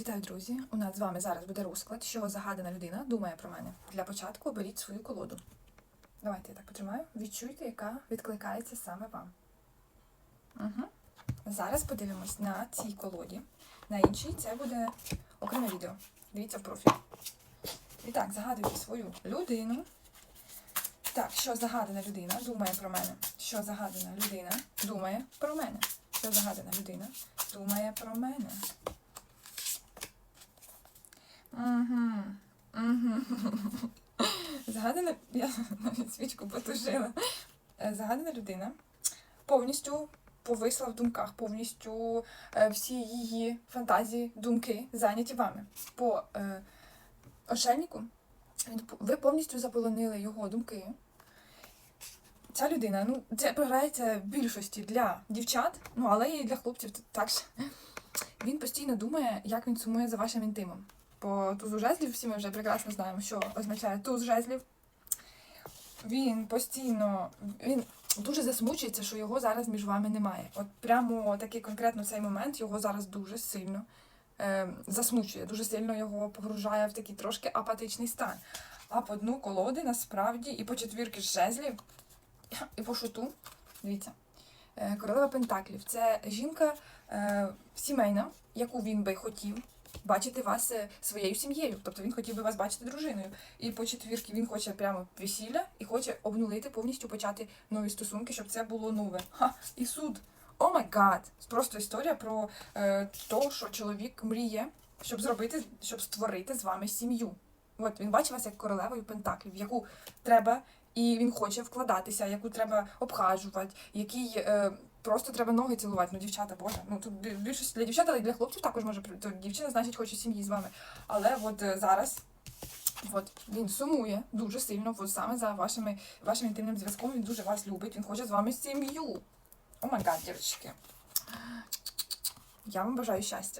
Вітаю, друзі! У нас з вами зараз буде розклад, що загадана людина думає про мене. Для початку оберіть свою колоду. Давайте я так потримаю. Відчуйте, яка відкликається саме вам. Угу. Зараз подивимось на цій колоді. На іншій це буде окреме відео. Дивіться в профіль. І так, загадуйте свою людину. Так, що загадана людина думає про мене? Що загадана людина думає про мене? Що загадана людина думає про мене? Угу. Загадана, я навіть свічку потушила. Е, Загадана людина повністю повисла в думках, повністю е, всі її фантазії, думки зайняті вами. По е, ошельнику ви повністю заполонили його думки. Ця людина, ну, це програється в більшості для дівчат, ну але і для хлопців також. Він постійно думає, як він сумує за вашим інтимом. По тузу жезлів всі ми вже прекрасно знаємо, що означає туз жезлів. Він постійно він дуже засмучується, що його зараз між вами немає. От прямо такий конкретно цей момент його зараз дуже сильно е, засмучує, дуже сильно його погружає в такий трошки апатичний стан. А по дну колоди насправді і по четвірки жезлів, і по шуту, дивіться, е, королева Пентаклів це жінка е, сімейна, яку він би хотів бачити вас е, своєю сім'єю. Тобто він хотів би вас бачити дружиною. І по четвірки він хоче прямо весілля і хоче обнулити, повністю почати нові стосунки, щоб це було нове. Ха, і суд. О май гад! Просто історія про е, те, що чоловік мріє, щоб зробити, щоб створити з вами сім'ю. От він бачить вас як королевою Пентаклів, в яку треба, і він хоче вкладатися, яку треба обхажувати, який е, просто треба ноги цілувати. Ну, дівчата, боже. Ну тут бі- більшість для дівчат, але і для хлопців також може то дівчина, значить, хоче сім'ї з вами. Але от е, зараз. От він сумує дуже сильно, от саме за вашими вашим інтимним зв'язком. Він дуже вас любить, він хоче з вами сім'ю. О май гад, дівчатки. Я вам бажаю щастя.